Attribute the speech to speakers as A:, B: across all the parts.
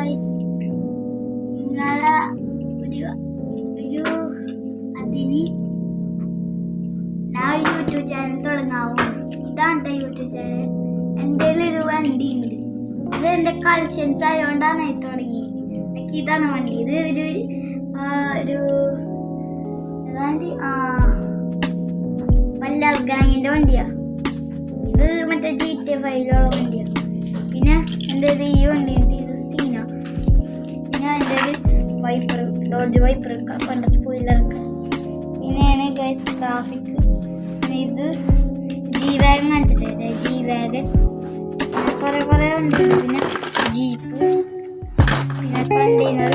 A: Guys നിങ്ങളെ ഒരു ഒരു അതിന് ഞാൻ യൂട്യൂബ് ചാനൽ തുടങ്ങാവും. ഇതാണ് യൂട്യൂബ് ചാനൽ എന്റെ ഒരു വണ്ടി ഉണ്ട്. ഇത് എന്റെ കളക്ഷൻസ് ആയതുകൊണ്ടാണ് ഇത് തുടങ്ങി എനിക്ക് ഇതാണ് വണ്ടി. ഇത് ഒരു ഒരു ആ വല്ല ഗാങ്ങിന്റെ വണ്ടിയാ. ഇത് മറ്റേ ജി ടി ഫൈവിലുള്ള വണ്ടിയാണ് പിന്നെ എന്റെ ഈ വണ്ടി ഉണ്ട്. വൈപ്പർ ഡോഡ്ജ് വൈപ്പർ കൊണ്ട സ്പോയിലർക്ക് പിന്നെയാണ് ഗൈസ് ട്രാഫിക് ഇത് ജി വാഗൻ കാണിച്ചിട്ടുണ്ട് ജി വാഗൻ കുറേ കുറേ ഉണ്ട്. പിന്നെ ജീപ്പ് പിന്നെ കണ്ടെയ്നർ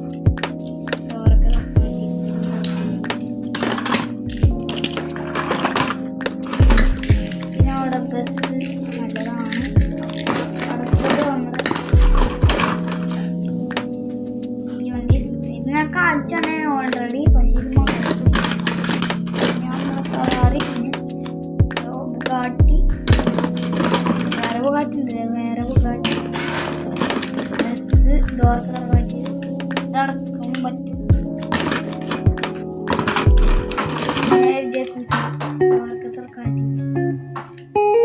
A: door दरवाजे दर्द कम बच्चे Saya jet ketel kaki.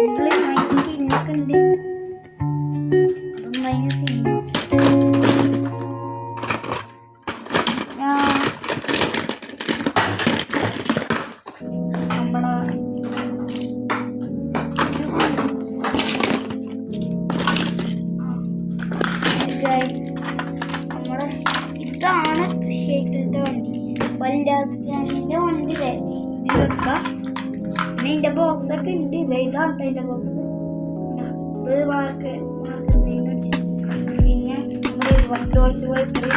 A: Inggris main skin kan deh. Atau guys. വണ്ടി വല്ലാതിന്റെ വണ്ടി ഇല്ലേ ഇത് വെക്കാം പിന്നെ ഇതിന്റെ ബോക്സ് ഒക്കെ ഉണ്ട് ഇത് ഇതാണ് ട്ടോ ഇതിന്റെ ബോക്സ് ഇത് മാർക്ക് പിന്നെ നമ്മുടെ ടോർച്ച് പോയപ്പോൾ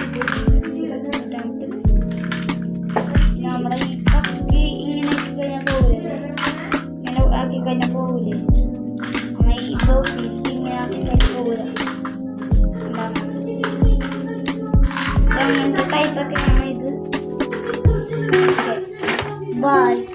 A: നമ്മുടെ ഈ കക്കി ഇങ്ങനെ ആക്കി കഴിഞ്ഞാൽ പോകില്ലേ ഇങ്ങനെ ആക്കി കഴിഞ്ഞാൽ പോകില്ലേ അങ്ങനെ ഈ ബോക്സിൽ ഇങ്ങനെ ആക്കി കഴിഞ്ഞാൽ പോകില്ല അങ്ങനത്തെ ടൈപ്പൊക്കെയാണ് ഇത് Bye.